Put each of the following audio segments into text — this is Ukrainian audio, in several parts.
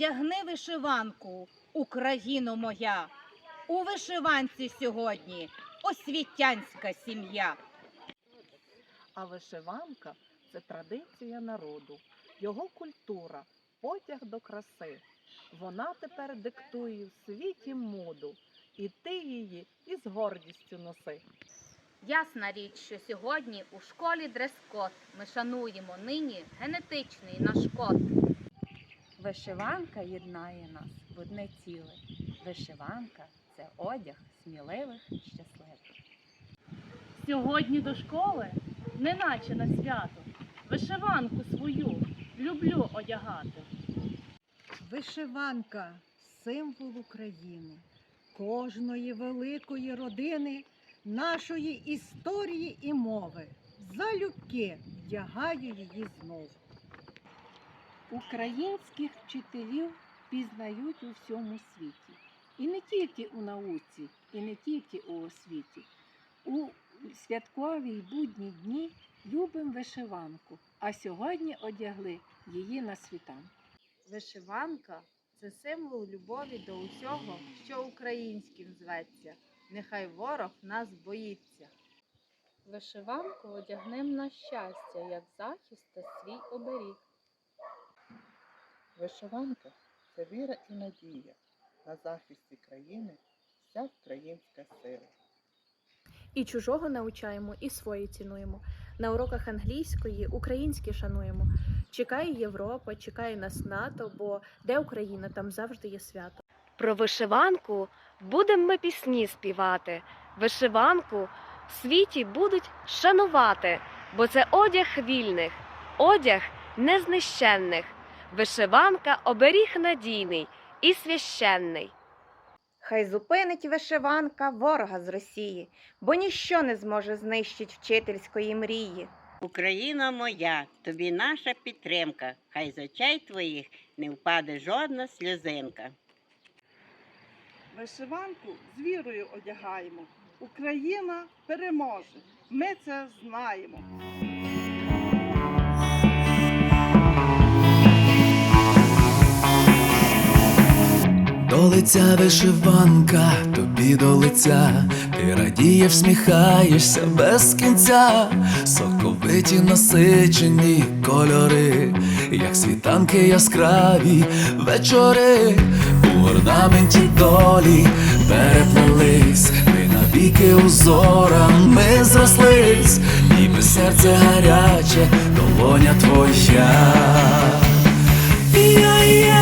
Одягни вишиванку, Україно моя. У вишиванці сьогодні освітянська сім'я. А вишиванка це традиція народу, його культура, потяг до краси. Вона тепер диктує в світі моду, і ти її із гордістю носи. Ясна річ, що сьогодні у школі дрес-код ми шануємо нині генетичний наш код. Вишиванка єднає нас в одне ціле. Вишиванка це одяг сміливих і щасливих. Сьогодні до школи, неначе на свято, вишиванку свою люблю одягати. Вишиванка символ України, кожної великої родини, нашої історії і мови. Залюбки вдягаю її знов. Українських вчителів пізнають у всьому світі. І не тільки у науці, і не тільки у освіті. У святкові й будні дні любимо вишиванку, а сьогодні одягли її на світанку. Вишиванка це символ любові до усього, що українським зветься. Нехай ворог нас боїться. Вишиванку одягнем на щастя, як захист та свій оберіг. Вишиванка це віра і надія. На захисті країни вся українська сила. І чужого навчаємо, і свої цінуємо. На уроках англійської українські шануємо. Чекає Європа, чекає нас НАТО, бо де Україна, там завжди є свято. Про вишиванку будемо ми пісні співати. Вишиванку в світі будуть шанувати, бо це одяг вільних, одяг незнищенних. Вишиванка оберіг надійний і священний. Хай зупинить вишиванка ворога з Росії, бо ніщо не зможе знищить вчительської мрії. Україна моя, тобі наша підтримка, хай з очей твоїх не впаде жодна сльозинка. Вишиванку з вірою одягаємо. Україна переможе. Ми це знаємо. До лиця вишиванка, тобі до лиця, ти радіє, всміхаєшся без кінця, соковиті насичені кольори, як світанки яскраві вечори, у орнаменті долі переплелись, ми навіки узорами зрослись, ніби серце гаряче, долоня твоя. Я-я-я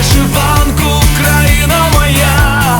вишиванку, Україна моя,